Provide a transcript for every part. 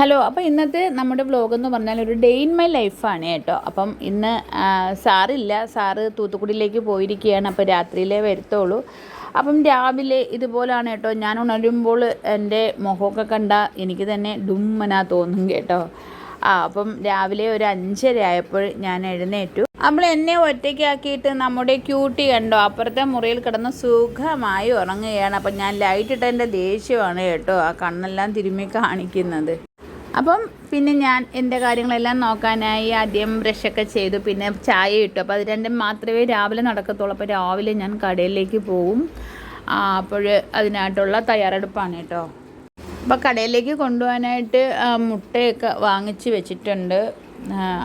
Hello അപ്പോൾ ഇന്നത്തെ നമ്മുടെ വ്ലോഗ് എന്ന് പറഞ്ഞാൽ ഒരു ഡേ ഇൻ മൈ ലൈഫാണ് കേട്ടോ. അപ്പം ഇന്ന് സാറില്ല. സാറ് തൂത്തുക്കുടിയിലേക്ക് പോയിരിക്കുകയാണ്. അപ്പോൾ രാത്രിയിലേ വരുത്തുള്ളൂ. അപ്പം രാവിലെ ഇതുപോലാണ് കേട്ടോ. ഞാൻ ഉണരുമ്പോൾ എന്റെ മുഖമൊക്കെ കണ്ട എനിക്ക് തന്നെ ഡുമ്മന തോന്നും കേട്ടോ. ആ അപ്പം രാവിലെ ഒരു അഞ്ചര ആയപ്പോൾ ഞാൻ എഴുന്നേറ്റു. നമ്മൾ എന്നെ ഒറ്റയ്ക്കാക്കിയിട്ട് നമ്മുടെ ക്യൂട്ടി കണ്ടോ? അപ്പുറത്തെ മുറിയിൽ കിടന്ന് സുഖമായി ഉറങ്ങുകയാണ്. അപ്പം ഞാൻ ലൈറ്റ് ഇട്ടതിന്റെ ദേഷ്യമാണ് കേട്ടോ. ആ കണ്ണെല്ലാം തിരുമ്മി കാണിക്കുന്നത്. അപ്പം പിന്നെ ഞാൻ എന്റെ കാര്യങ്ങളെല്ലാം നോക്കാനായി ആദ്യം ബ്രഷൊക്കെ ചെയ്തു. പിന്നെ ചായ ഇട്ടു. അപ്പോൾ അത് രണ്ടും മാത്രമേ രാവിലെ നടക്കത്തുള്ളൂ. അപ്പോൾ രാവിലെ ഞാൻ കടയിലേക്ക് പോവും. അപ്പോൾ അതിനായിട്ടുള്ള തയ്യാറെടുപ്പാണ് കേട്ടോ. അപ്പോൾ കടയിലേക്ക് കൊണ്ടുപോകാനായിട്ട് മുട്ടയൊക്കെ വാങ്ങിച്ച് വെച്ചിട്ടുണ്ട്.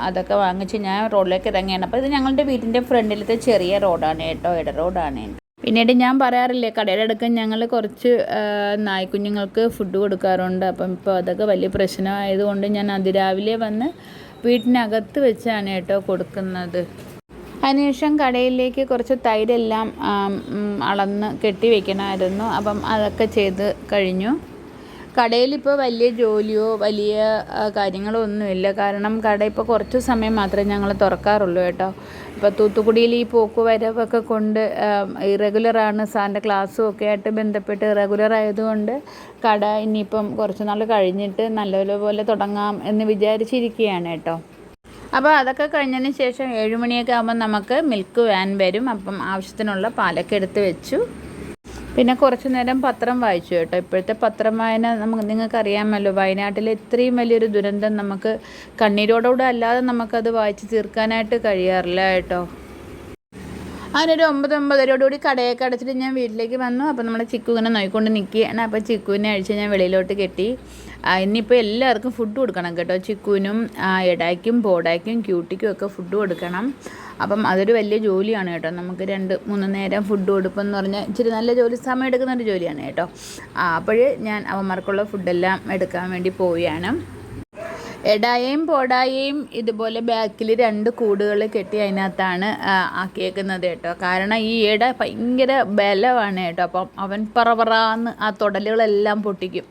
അതൊക്കെ വാങ്ങിച്ച് ഞാൻ റോഡിലേക്ക് ഇറങ്ങിയാണ്. അപ്പോൾ ഇത് ഞങ്ങളുടെ വീടിന്റെ ഫ്രണ്ടിലത്തെ ചെറിയ റോഡാണ് കേട്ടോ. ഇട റോഡാണ്. പിന്നീട് ഞാൻ പറയാറില്ലേ കടയുടെ അടുക്കം ഞങ്ങൾ കുറച്ച് നായ്ക്കുഞ്ഞുങ്ങൾക്ക് ഫുഡ് കൊടുക്കാറുണ്ട്. അപ്പം ഇപ്പോൾ അതൊക്കെ വലിയ പ്രശ്നമായതുകൊണ്ട് ഞാൻ അതിരാവിലെ വന്ന് വീട്ടിനകത്ത് വെച്ചാണ് കേട്ടോ കൊടുക്കുന്നത്. അതിനുശേഷം കടയിലേക്ക് കുറച്ച് തൈരെല്ലാം അളന്ന് കെട്ടി വെക്കണമായിരുന്നു. അപ്പം അതൊക്കെ ചെയ്ത് കഴിഞ്ഞു. കടയിലിപ്പോൾ വലിയ ജോലിയോ വലിയ കാര്യങ്ങളോ ഒന്നുമില്ല. കാരണം കട ഇപ്പോൾ കുറച്ച് സമയം മാത്രമേ ഞങ്ങൾ തുറക്കാറുള്ളൂ കേട്ടോ. ഇപ്പോൾ തൂത്തുക്കുടിയിൽ ഈ പോക്ക് വരവൊക്കെ കൊണ്ട് ഇറഗുലറാണ് സാറിന്റെ ക്ലാസ്സും ഒക്കെ ആയിട്ട് ബന്ധപ്പെട്ട് ഇറഗുലർ ആയതുകൊണ്ട് കട ഇനിയിപ്പം കുറച്ച് നാൾ കഴിഞ്ഞിട്ട് നല്ലപോലെ തുടങ്ങാം എന്ന് വിചാരിച്ചിരിക്കുകയാണ് കേട്ടോ. അപ്പോൾ അതൊക്കെ കഴിഞ്ഞതിന് ശേഷം ഏഴുമണിയൊക്കെ ആകുമ്പോൾ നമുക്ക് മിൽക്ക് വാൻ വരും. അപ്പം ആവശ്യത്തിനുള്ള പാലൊക്കെ എടുത്ത് വെച്ചു. പിന്നെ കുറച്ച് നേരം പത്രം വായിച്ചു കേട്ടോ. ഇപ്പോഴത്തെ പത്രം വായന നമുക്ക് നിങ്ങൾക്കറിയാമല്ലോ വയനാട്ടിലെ ഇത്രയും വലിയൊരു ദുരന്തം നമുക്ക് കണ്ണീരോടുകൂടെ അല്ലാതെ നമുക്കത് വായിച്ച് തീർക്കാനായിട്ട് കഴിയാറില്ല കേട്ടോ. അതിനൊരു ഒമ്പത് ഒമ്പതരയോടുകൂടി കടയൊക്കെ അടച്ചിട്ട് ഞാൻ വീട്ടിലേക്ക് വന്നു. അപ്പോൾ നമ്മുടെ ചിക്കു ഇങ്ങനെ നോയിക്കൊണ്ട് നിൽക്കുകയാണ് അപ്പോൾ ചിക്കുവിനെ അഴിച്ച് ഞാൻ വെളിയിലോട്ട് കെട്ടി. ഇനിയിപ്പോൾ എല്ലാവർക്കും ഫുഡ് കൊടുക്കണം കേട്ടോ. ചിക്കുവിനും എടായ്ക്കും പോടായ്ക്കും ക്യൂട്ടിക്കും ഒക്കെ ഫുഡ് കൊടുക്കണം. അപ്പം അതൊരു വലിയ ജോലിയാണ് കേട്ടോ. നമുക്ക് രണ്ട് മൂന്ന് നേരം ഫുഡ് കൊടുപ്പെന്ന് പറഞ്ഞാൽ ഇച്ചിരി നല്ല ജോലി സമയം എടുക്കുന്ന ഒരു ജോലിയാണ് കേട്ടോ. അപ്പോഴേ ഞാൻ അവന്മാർക്കുള്ള ഫുഡെല്ലാം എടുക്കാൻ വേണ്ടി പോവുകയാണ്. എടായേയും പോടായേയും ഇതുപോലെ ബാക്കിൽ രണ്ട് കൂടുകൾ കെട്ടി അതിനകത്താണ് ആക്കിയേക്കുന്നത് കേട്ടോ. കാരണം ഈ എട ഭയങ്കര ബലമാണ് കേട്ടോ. അപ്പം അവൻ പറവറാന്ന് ആ തുടലുകളെല്ലാം പൊട്ടിക്കും.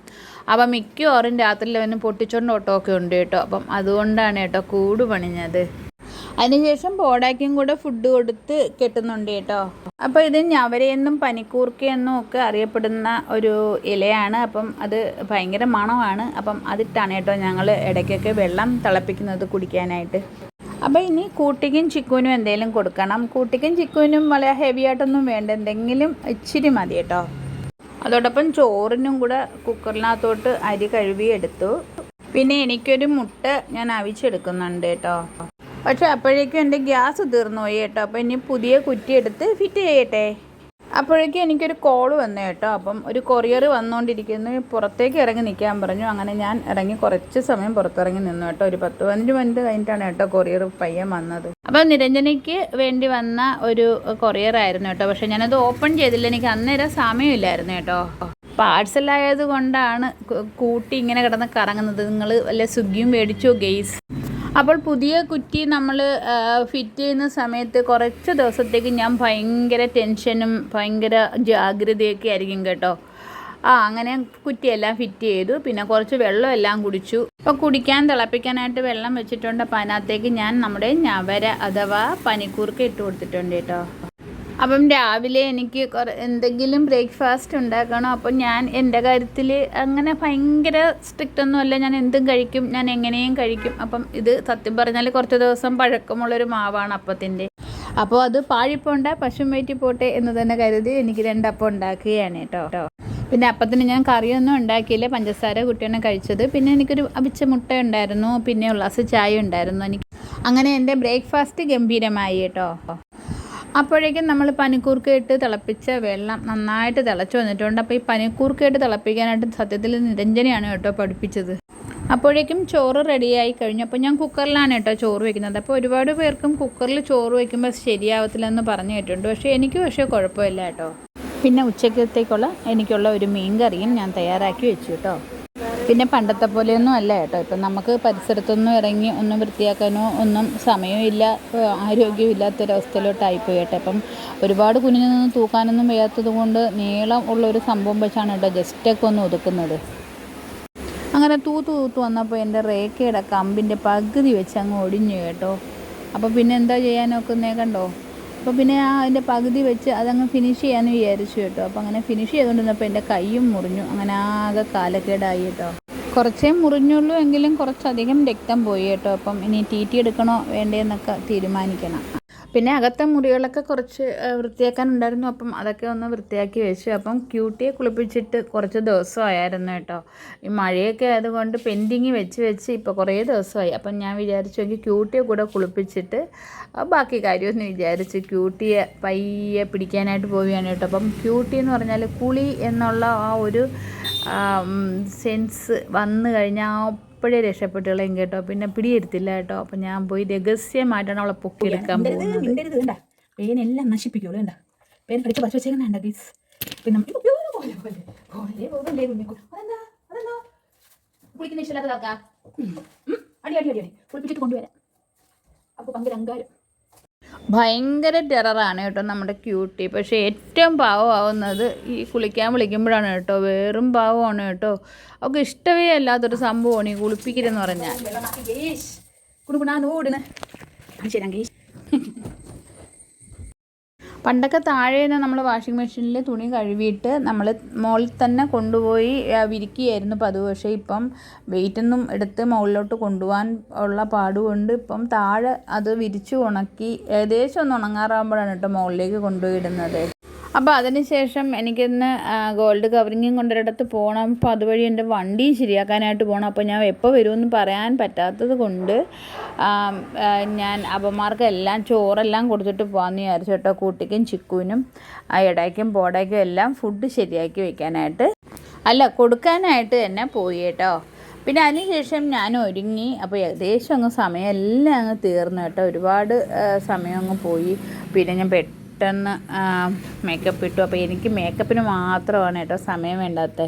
അപ്പം മിക്കവാറും രാത്രിയിൽ അവന് പൊട്ടിച്ചോണ്ട് ഓട്ടമൊക്കെ ഉണ്ട് കേട്ടോ. അപ്പം അതുകൊണ്ടാണ് കേട്ടോ കൂട് പണിഞ്ഞത്. അതിനുശേഷം ബോഡാക്കും കൂടെ ഫുഡ് കൊടുത്ത് കെട്ടുന്നുണ്ട് കേട്ടോ. അപ്പോൾ ഇത് ഞവരയെന്നും പനിക്കൂർക്കയെന്നും ഒക്കെ അറിയപ്പെടുന്ന ഒരു ഇലയാണ്. അപ്പം അത് ഭയങ്കര മണമാണ്. അപ്പം അതിട്ടാണ് കേട്ടോ ഞങ്ങൾ ഇടയ്ക്കൊക്കെ വെള്ളം തിളപ്പിക്കുന്നത് കുടിക്കാനായിട്ട്. അപ്പോൾ ഇനി കൂട്ടിക്കും ചിക്കുവിനും എന്തെങ്കിലും കൊടുക്കണം. കൂട്ടിക്കും ചിക്കുവിനും വളരെ ഹെവി ആയിട്ടൊന്നും വേണ്ട. എന്തെങ്കിലും ഇച്ചിരി മതി കേട്ടോ. അതോടൊപ്പം ചോറിനും കൂടെ കുക്കറിനകത്തോട്ട് അരി കഴുകി എടുത്തു. പിന്നെ എനിക്കൊരു മുട്ട ഞാൻ അവിച്ചെടുക്കുന്നുണ്ട് കേട്ടോ. പക്ഷെ അപ്പോഴേക്കും എന്റെ ഗ്യാസ് തീർന്നു പോയി കേട്ടോ. അപ്പോൾ ഇനി പുതിയ കുറ്റി എടുത്ത് ഫിറ്റ് ചെയ്യട്ടെ. അപ്പോഴേക്കും എനിക്കൊരു കോൾ വന്നു കേട്ടോ. അപ്പം ഒരു കൊറിയർ വന്നുകൊണ്ടിരിക്കുന്നു. പുറത്തേക്ക് ഇറങ്ങി നിൽക്കാൻ പറഞ്ഞു. അങ്ങനെ ഞാൻ ഇറങ്ങി കുറച്ച് സമയം പുറത്തിറങ്ങി നിന്നു കേട്ടോ. ഒരു പത്ത് പതിനഞ്ച് മിനിറ്റ് കഴിഞ്ഞിട്ടാണ് കേട്ടോ കൊറിയർ പയ്യൻ വന്നത്. അപ്പം നിരഞ്ജനയ്ക്ക് വേണ്ടി വന്ന ഒരു കൊറിയർ ആയിരുന്നു കേട്ടോ. പക്ഷെ ഞാനത് ഓപ്പൺ ചെയ്തില്ല. എനിക്ക് അന്നേരം സമയമില്ലായിരുന്നു കേട്ടോ. പാഴ്സലായത് കൊണ്ടാണ് കൂട്ടി ഇങ്ങനെ കിടന്ന് കറങ്ങുന്നത്. നിങ്ങൾ വല്ല സ്വിഗ്ഗിയും മേടിച്ചോ ഗെയ്സ് അപ്പോൾ പുതിയ കുറ്റി നമ്മൾ ഫിറ്റ് ചെയ്യുന്ന സമയത്ത് കുറച്ച് ദിവസത്തേക്ക് ഞാൻ ഭയങ്കര ടെൻഷനും ഭയങ്കര ജാഗ്രതയൊക്കെ ആയിരിക്കും കേട്ടോ. ആ അങ്ങനെ കുറ്റിയെല്ലാം ഫിറ്റ് ചെയ്തു. പിന്നെ കുറച്ച് വെള്ളം എല്ലാം കുടിച്ചു. അപ്പോൾ കുടിക്കാൻ തിളപ്പിക്കാനായിട്ട് വെള്ളം വെച്ചിട്ടുണ്ട്. അപ്പോൾ അതിനകത്തേക്ക് ഞാൻ നമ്മുടെ ഞവര അഥവാ പനിക്കൂർക്ക ഇട്ട് കൊടുത്തിട്ടുണ്ട് കേട്ടോ. അപ്പം രാവിലെ എനിക്ക് കുറേ എന്തെങ്കിലും ബ്രേക്ക്ഫാസ്റ്റ് ഉണ്ടാക്കണം. അപ്പം ഞാൻ എന്റെ കാര്യത്തിൽ അങ്ങനെ ഭയങ്കര സ്ട്രിക്റ്റ് ഒന്നുമല്ല ഞാൻ എന്തും കഴിക്കും. ഞാൻ എങ്ങനെയും കഴിക്കും. അപ്പം ഇത് സത്യം പറഞ്ഞാൽ കുറച്ച് ദിവസം പഴക്കമുള്ളൊരു മാവാണ് അപ്പത്തിന്റെ. അപ്പോൾ അത് പാഴിപ്പോണ്ട പശുമേറ്റി പോട്ടെ എന്ന് തന്നെ കരുതി എനിക്ക് രണ്ടപ്പം ഉണ്ടാക്കുകയാണ് കേട്ടോ. കേട്ടോ പിന്നെ അപ്പത്തിന് ഞാൻ കറിയൊന്നും ഉണ്ടാക്കിയില്ല. പഞ്ചസാര കുട്ടിയാണ് കഴിച്ചത്. പിന്നെ എനിക്കൊരു അവിച്ച മുട്ട ഉണ്ടായിരുന്നു. പിന്നെ ഉള്ളാസ് ചായ ഉണ്ടായിരുന്നു. എനിക്ക് അങ്ങനെ എന്റെ ബ്രേക്ക്ഫാസ്റ്റ് ഗംഭീരമായി കേട്ടോ. അപ്പോഴേക്കും നമ്മൾ പനിക്കൂർക്ക ഇട്ട് തിളപ്പിച്ച വെള്ളം നന്നായിട്ട് തിളച്ചു വന്നിട്ടുണ്ട്. അപ്പോൾ ഈ പനിക്കൂർക്ക ഇട്ട് തിളപ്പിക്കാനായിട്ട് സത്യത്തിൽ നിരഞ്ജനയാണ് കേട്ടോ പഠിപ്പിച്ചത്. അപ്പോഴേക്കും ചോറ് റെഡിയായി കഴിഞ്ഞു. അപ്പോൾ ഞാൻ കുക്കറിലാണ് കേട്ടോ ചോറ് വെക്കുന്നത്. അപ്പോൾ ഒരുപാട് പേർക്കും കുക്കറിൽ ചോറ് വയ്ക്കുമ്പോൾ ശരിയാവത്തില്ലെന്ന് പറഞ്ഞു കേട്ടിട്ടുണ്ട്. പക്ഷേ എനിക്ക് പക്ഷേ കുഴപ്പമില്ല കേട്ടോ. പിന്നെ ഉച്ചക്കത്തേക്കുള്ള എനിക്കുള്ള ഒരു മീൻ കറിയും ഞാൻ തയ്യാറാക്കി വെച്ചു കേട്ടോ. പിന്നെ പണ്ടത്തെ പോലെയൊന്നും അല്ല കേട്ടോ. ഇപ്പം നമുക്ക് പരിസരത്തൊന്നും ഇറങ്ങി ഒന്നും വൃത്തിയാക്കാനോ ഒന്നും സമയമില്ല ആരോഗ്യവും ഇല്ലാത്തൊരവസ്ഥയിലോട്ടായിപ്പോയി കേട്ടോ. അപ്പം ഒരുപാട് കുനിഞ്ഞു നിന്ന് തൂക്കാനൊന്നും വയ്യാത്തത് കൊണ്ട് നീളം ഉള്ള ഒരു സംഭവം വെച്ചാണ് കേട്ടോ ജസ്റ്റൊക്കെ ഒന്ന് ഒതുക്കുന്നത്. അങ്ങനെ തൂത്ത് തൂത്ത് വന്നപ്പോൾ എന്റെ റേക്കയുടെ കമ്പിന്റെ പകുതി വെച്ച് അങ്ങ് ഒടിഞ്ഞു കേട്ടോ. അപ്പോൾ പിന്നെ എന്താ ചെയ്യാനൊക്കുന്നേ കണ്ടോ? അപ്പോൾ പിന്നെ ആ അതിന്റെ പകുതി വെച്ച് അതങ്ങ് ഫിനിഷ് ചെയ്യാമെന്ന് വിചാരിച്ചു കേട്ടോ. അപ്പോൾ അങ്ങനെ ഫിനിഷ് ചെയ്തുകൊണ്ടിരുന്നപ്പോൾ എന്റെ കൈയും മുറിഞ്ഞു. അങ്ങനെ ആകെ കാലക്കേടായി കേട്ടോ. കുറച്ചേ മുറിഞ്ഞുള്ളൂ എങ്കിലും കുറച്ചധികം രക്തം പോയി കേട്ടോ. അപ്പം ഇനി ടി ടി എടുക്കണോ വേണ്ടേന്നൊക്കെ തീരുമാനിക്കണം. പിന്നെ അകത്തെ മുറികളൊക്കെ കുറച്ച് വൃത്തിയാക്കാനുണ്ടായിരുന്നു. അപ്പം അതൊക്കെ ഒന്ന് വൃത്തിയാക്കി വെച്ചു. അപ്പം ക്യൂട്ടിയെ കുളിപ്പിച്ചിട്ട് കുറച്ച് ദിവസമായിരുന്നു കേട്ടോ. ഈ മഴയൊക്കെ ആയതുകൊണ്ട് പെൻഡിങ് വെച്ച് വെച്ച് ഇപ്പോൾ കുറേ ദിവസമായി. അപ്പം ഞാൻ വിചാരിച്ചു എനിക്ക് ക്യൂട്ടിയെ കൂടെ കുളിപ്പിച്ചിട്ട് ബാക്കി കാര്യമൊന്നും വിചാരിച്ച് ക്യൂട്ടിയെ പയ്യെ പിടിക്കാനായിട്ട് പോവുകയാണ് കേട്ടോ. അപ്പം ക്യൂട്ടി എന്ന് പറഞ്ഞാൽ കുളി എന്നുള്ള ആ ഒരു സെൻസ് വന്നു കഴിഞ്ഞാൽ അപ്പോഴേ രക്ഷപ്പെട്ടുള്ള കേട്ടോ പിന്നെ പിടിയെടുത്തില്ല കേട്ടോ അപ്പം ഞാൻ പോയി രഹസ്യമായിട്ടാണ് അവളെ പൊക്കിയെടുക്കാൻ പോകുന്നത് പേനെല്ലാം നശിപ്പിക്കുള്ളൂ കണ്ട കണ്ട ഗീസ് പിന്നെ കുളിക്കുന്ന ഇഷ്ടമില്ലാത്തതാക്കാം അടി അടി അടി അടി കുളിപ്പിച്ചിട്ട് കൊണ്ടുവരാം അപ്പൊ ഭയങ്കര അങ്കാരം ഭയങ്കര ടെററാണ് കേട്ടോ നമ്മുടെ ക്യൂട്ടി. പക്ഷേ ഏറ്റവും പാവമാവുന്നത് ഈ കുളിക്കാൻ വിളിക്കുമ്പോഴാണ് കേട്ടോ. വേറും പാവമാണ് കേട്ടോ. അവൾക്ക് ഇഷ്ടമേ അല്ലാത്തൊരു സംഭവമാണ് ഈ കുളിപ്പിക്കലെന്ന് പറഞ്ഞാൽ. ശരി പണ്ടൊക്കെ താഴെ നിന്ന് നമ്മൾ വാഷിംഗ് മെഷീനിൽ തുണി കഴുകിയിട്ട് നമ്മൾ മുകളിൽ തന്നെ കൊണ്ടുപോയി വിരിക്കുകയായിരുന്നു പതിവ്. പക്ഷേ ഇപ്പം വെയിറ്റൊന്നും എടുത്ത് മുകളിലോട്ട് കൊണ്ടുപോകാൻ ഉള്ള പാടുകൊണ്ട് ഇപ്പം താഴെ അത് വിരിച്ചു ഉണക്കി ഏകദേശം ഒന്ന് ഉണങ്ങാറാകുമ്പോഴാണ് കേട്ടോ മുകളിലേക്ക് കൊണ്ടുപോയി ഇടുന്നത്. അപ്പോൾ അതിനുശേഷം എനിക്കിന്ന് ഗോൾഡ് കവറിങ്ങും കൊണ്ടൊരിടത്ത് പോകണം അപ്പോൾ അതുവഴി എന്റെ വണ്ടി ശരിയാക്കാനായിട്ട് പോകണം അപ്പോൾ ഞാൻ എപ്പോൾ വരുമെന്ന് പറയാൻ പറ്റാത്തത് കൊണ്ട് ഞാൻ അപ്പന്മാർക്ക് എല്ലാം ചോറെല്ലാം കൊടുത്തിട്ട് പോകാമെന്ന് വിചാരിച്ചു കേട്ടോ. കൂട്ടിക്കും ചിക്കുവിനും ഇടയ്ക്കും പോടയ്ക്കും എല്ലാം ഫുഡ് ശരിയാക്കി വെക്കാനായിട്ട്. അല്ല കൊടുക്കാനായിട്ട് തന്നെ പോയി കേട്ടോ. പിന്നെ അതിനുശേഷം ഞാൻ ഒരുങ്ങി. അപ്പോൾ ഏകദേശം അങ്ങ് സമയം എല്ലാം അങ്ങ് തീർന്നു കേട്ടോ. ഒരുപാട് സമയം അങ്ങ് പോയി. പിന്നെ ഞാൻ പെട്ടെന്ന് മേക്കപ്പ് ഇട്ടു. അപ്പോൾ എനിക്ക് മേക്കപ്പിന് മാത്രമാണ് കേട്ടോ സമയം വേണ്ടാത്തത്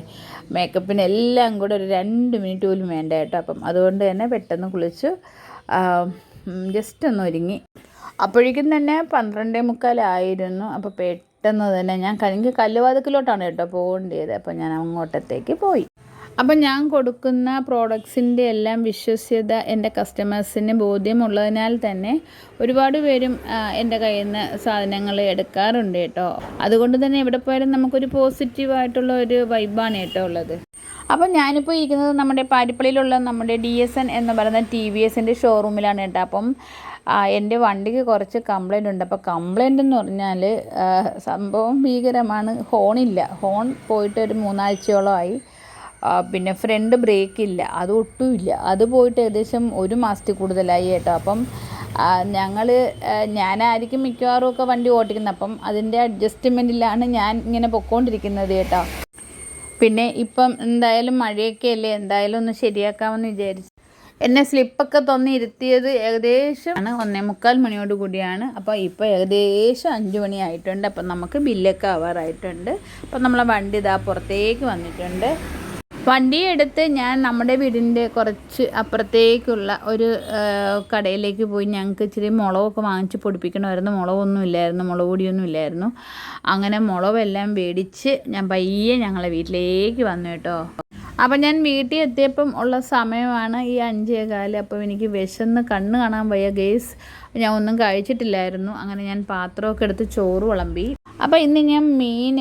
മേക്കപ്പിന് എല്ലാം കൂടെ ഒരു രണ്ട് മിനിറ്റ് പോലും വേണ്ട കേട്ടോ. അപ്പം അതുകൊണ്ട് തന്നെ പെട്ടെന്ന് കുളിച്ചു ജസ്റ്റ് ഒന്ന് ഒരുങ്ങി. അപ്പോഴേക്കും തന്നെ പന്ത്രണ്ടേ മുക്കാലായിരുന്നു അപ്പോൾ പെട്ടെന്ന് തന്നെ ഞാൻ എനിക്ക് കല്ലുവാതുക്കിലോട്ടാണ് കേട്ടോ പോകേണ്ടത് അപ്പോൾ ഞാൻ അങ്ങോട്ടത്തേക്ക് പോയി. അപ്പം ഞാൻ കൊടുക്കുന്ന പ്രോഡക്ട്സിന്റെ എല്ലാം വിശ്വസ്യത എന്റെ കസ്റ്റമേഴ്സിന് ബോധ്യമുള്ളതിനാൽ തന്നെ ഒരുപാട് പേരും എന്റെ കയ്യിൽ നിന്ന് സാധനങ്ങൾ എടുക്കാറുണ്ട് കേട്ടോ. അതുകൊണ്ട് തന്നെ എവിടെ പോയാലും നമുക്കൊരു പോസിറ്റീവായിട്ടുള്ള ഒരു വൈബാണ് കേട്ടോ ഉള്ളത്. അപ്പം ഞാനിപ്പോൾ ഇരിക്കുന്നത് നമ്മുടെ പാരിപ്പള്ളിയിലുള്ള നമ്മുടെ ഡി എസ് എൻ എന്ന് പറയുന്ന ടി വി എസിന്റെ ഷോറൂമിലാണ് കേട്ടോ. അപ്പം എന്റെ വണ്ടിക്ക് കുറച്ച് കംപ്ലൈന്റ് ഉണ്ട്. അപ്പോൾ കംപ്ലൈന്റ് എന്ന് പറഞ്ഞാൽ സംഭവം ഭീകരമാണ്. ഹോണില്ല. ഹോൺ പോയിട്ട് ഒരു മൂന്നാഴ്ചയോളമായി. പിന്നെ ഫ്രണ്ട് ബ്രേക്ക് ഇല്ല. അത് അത് പോയിട്ട് ഏകദേശം ഒരു മാസത്തിൽ കൂടുതലായി കേട്ടോ. അപ്പം ഞങ്ങൾ ഞാനായിരിക്കും മിക്കവാറും ഒക്കെ വണ്ടി ഓട്ടിക്കുന്നത്. അപ്പം അതിന്റെ അഡ്ജസ്റ്റ്മെന്റിലാണ് ഞാൻ ഇങ്ങനെ പൊക്കോണ്ടിരിക്കുന്നത് കേട്ടോ. പിന്നെ ഇപ്പം എന്തായാലും മഴയൊക്കെ അല്ലേ? എന്തായാലും ഒന്ന് ശരിയാക്കാമെന്ന് വിചാരിച്ചു. എന്നെ സ്ലിപ്പൊക്കെ തന്നിരുത്തിയത് ഏകദേശം ആണ് ഒന്നേ മുക്കാൽ മണിയോട് കൂടിയാണ്. അപ്പോൾ ഇപ്പോൾ ഏകദേശം അഞ്ച് മണി ആയിട്ടുണ്ട്. അപ്പം നമുക്ക് ബില്ലൊക്കെ ആവാറായിട്ടുണ്ട്. അപ്പം നമ്മളെ വണ്ടി ഇതാ പുറത്തേക്ക് വന്നിട്ടുണ്ട്. വണ്ടി എടുത്ത് ഞാൻ നമ്മുടെ വീടിന്റെ കുറച്ച് അപ്പുറത്തേക്കുള്ള ഒരു കടയിലേക്ക് പോയി ഞങ്ങൾക്ക് ഇച്ചിരി മുളകൊക്കെ വാങ്ങിച്ച് പൊടിപ്പിക്കണമായിരുന്നു. മുളകൊന്നും ഇല്ലായിരുന്നു മുളക് പൊടിയൊന്നും ഇല്ലായിരുന്നു. അങ്ങനെ മുളകെല്ലാം മേടിച്ച് ഞാൻ പയ്യെ ഞങ്ങളെ വീട്ടിലേക്ക് വന്നു കേട്ടോ. അപ്പം ഞാൻ വീട്ടിൽ എത്തിയപ്പം ഉള്ള സമയമാണ് ഈ അഞ്ചേ കാൽ. അപ്പം എനിക്ക് വിശന്ന് കണ്ണ് കാണാൻ വയ്യ. ഗേസ് ഞാൻ ഒന്നും കഴിച്ചിട്ടില്ലായിരുന്നു. അങ്ങനെ ഞാൻ പാത്രമൊക്കെ എടുത്ത് ചോറ് വിളമ്പി. അപ്പോൾ ഇന്ന് ഞാൻ മീൻ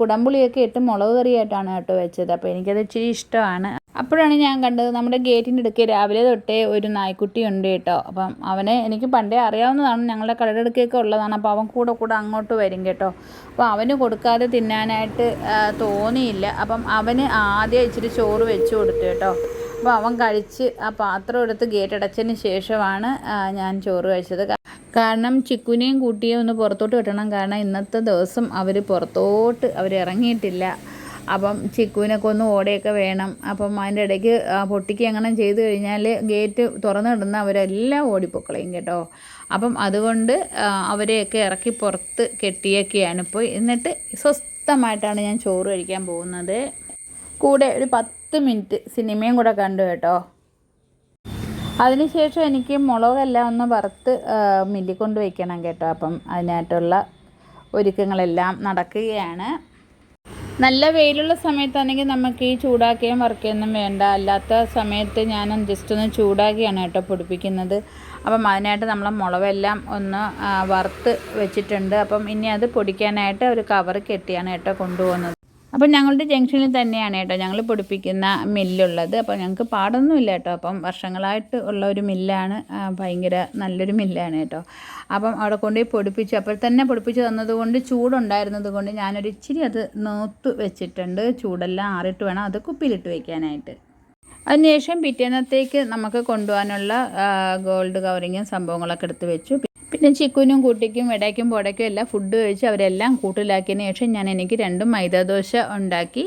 കുടംപുളിയൊക്കെ ഇട്ട് മുളക് കറിയായിട്ടാണ് കേട്ടോ വെച്ചത്. അപ്പോൾ എനിക്കത് ഇച്ചിരി ഇഷ്ടമാണ്. അപ്പോഴാണ് ഞാൻ കണ്ടത് നമ്മുടെ ഗേറ്റിന്റെ അടുക്ക് രാവിലെ തൊട്ടേ ഒരു നായ്ക്കുട്ടി ഉണ്ട് കേട്ടോ. അപ്പം അവനെ എനിക്ക് പണ്ടേ അറിയാവുന്നതാണ്. ഞങ്ങളുടെ കടയുടെ ഉള്ളതാണ്. അപ്പോൾ അവൻ കൂടെ കൂടെ അങ്ങോട്ട് വരും കേട്ടോ. അപ്പോൾ അവന് കൊടുക്കാതെ തിന്നാനായിട്ട് തോന്നിയില്ല. അപ്പം അവന് ആദ്യം ഇച്ചിരി ചോറ് വെച്ച് കൊടുത്തു കേട്ടോ. അപ്പോൾ അവൻ കഴിച്ച് ആ പാത്രം എടുത്ത് ഗേറ്റ് അടച്ചതിന് ശേഷമാണ് ഞാൻ ചോറ് കഴിച്ചത്. കാരണം ചിക്കുനെയും കുട്ടിയും ഒന്ന് പുറത്തോട്ട് വിട്ടണം കാരണം ഇന്നത്തെ ദിവസം അവർ പുറത്തോട്ട് അവർ ഇറങ്ങിയിട്ടില്ല. അപ്പം ചിക്കുവിനൊക്കെ ഒന്ന് ഓടയൊക്കെ വേണം. അപ്പം അതിന്റെ ഇടയ്ക്ക് പൊട്ടിക്ക് എങ്ങനെ ചെയ്ത് കഴിഞ്ഞാൽ ഗേറ്റ് തുറന്നു തുറന്നിടുന്ന അവരെല്ലാം ഓടിപ്പൊക്കളയും കേട്ടോ. അപ്പം അതുകൊണ്ട് അവരെയൊക്കെ ഇറക്കി പുറത്ത് കെട്ടിയൊക്കെയാണ് ഇപ്പോൾ. എന്നിട്ട് സ്വസ്ഥമായിട്ടാണ് ഞാൻ ചോറ് കഴിക്കാൻ പോകുന്നത്. കൂടെ ഒരു പത്ത് മിനിറ്റ് സിനിമയും കൂടെ കണ്ടു കേട്ടോ. അതിനുശേഷം എനിക്ക് മുളകെല്ലാം ഒന്ന് വറുത്ത് മില്ലിക്കൊണ്ട് വെക്കണം കേട്ടോ. അപ്പം അതിനായിട്ടുള്ള ഒരുക്കങ്ങളെല്ലാം നടക്കുകയാണ്. നല്ല വെയിലുള്ള സമയത്താണെങ്കിൽ നമുക്ക് ഈ ചൂടാക്കുകയും വറുക്കുകയൊന്നും വേണ്ട. അല്ലാത്ത സമയത്ത് ഞാൻ ജസ്റ്റ് ഒന്ന് ചൂടാക്കിയാണ് കേട്ടോ പൊടിപ്പിക്കുന്നത്. അപ്പം അതിനായിട്ട് നമ്മൾ മുളവെല്ലാം ഒന്ന് വറുത്ത് വെച്ചിട്ടുണ്ട്. അപ്പം ഇനി അത് പൊടിക്കാനായിട്ട് ഒരു കവർ കെട്ടിയാണ് കേട്ടോ കൊണ്ടുപോകുന്നത്. അപ്പം ഞങ്ങളുടെ ജംഗ്ഷനിൽ തന്നെയാണ് കേട്ടോ ഞങ്ങൾ പൊടിപ്പിക്കുന്ന മില്ലുള്ളത്. അപ്പോൾ ഞങ്ങൾക്ക് പാടൊന്നുമില്ല കേട്ടോ. അപ്പം വർഷങ്ങളായിട്ട് ഉള്ള ഒരു മില്ലാണ് ഭയങ്കര നല്ലൊരു മില്ലാണ് കേട്ടോ. അപ്പം അവിടെ കൊണ്ടുപോയി പൊടിപ്പിച്ചു. അപ്പോൾ തന്നെ പൊടിപ്പിച്ച് തന്നതുകൊണ്ട് ചൂടുണ്ടായിരുന്നത് കൊണ്ട് ഞാനൊരു ഇച്ചിരി അത് നോത്ത് വെച്ചിട്ടുണ്ട്. ചൂടെല്ലാം ആറിയിട്ട് വേണം അത് കുപ്പിയിലിട്ട് വയ്ക്കാനായിട്ട് അതിനുശേഷം പിറ്റേന്നത്തേക്ക് നമുക്ക് കൊണ്ടുപോകാനുള്ള ഗോൾഡ് കവറിങ്ങും സംഭവങ്ങളൊക്കെ എടുത്ത് വെച്ചു. പിന്നെ ചിക്കുനും കുട്ടിക്കും ഇടയ്ക്കും പുടയ്ക്കും എല്ലാം ഫുഡ് കഴിച്ച് അവരെല്ലാം കൂട്ടിലാക്കിയതിന് ശേഷം ഞാൻ എനിക്ക് രണ്ടും മൈദാദോശ ഉണ്ടാക്കി.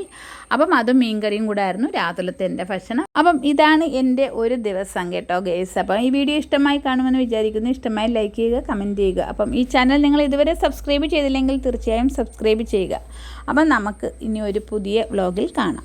അപ്പം അതും മീൻകറിയും കൂടെ ആയിരുന്നു രാത്രിയിലത്തെ എന്റെ ഭക്ഷണം. അപ്പം ഇതാണ് എന്റെ ഒരു ദിവസം കേട്ടോ ഗേസ്. അപ്പം ഈ വീഡിയോ ഇഷ്ടമായി കാണുമെന്ന് വിചാരിക്കുന്നു. ഇഷ്ടമായി ലൈക്ക് ചെയ്യുക കമന്റ് ചെയ്യുക. അപ്പം ഈ ചാനൽ നിങ്ങൾ ഇതുവരെ സബ്സ്ക്രൈബ് ചെയ്തില്ലെങ്കിൽ തീർച്ചയായും സബ്സ്ക്രൈബ് ചെയ്യുക. അപ്പം നമുക്ക് ഇനി ഒരു പുതിയ വ്ലോഗിൽ കാണാം.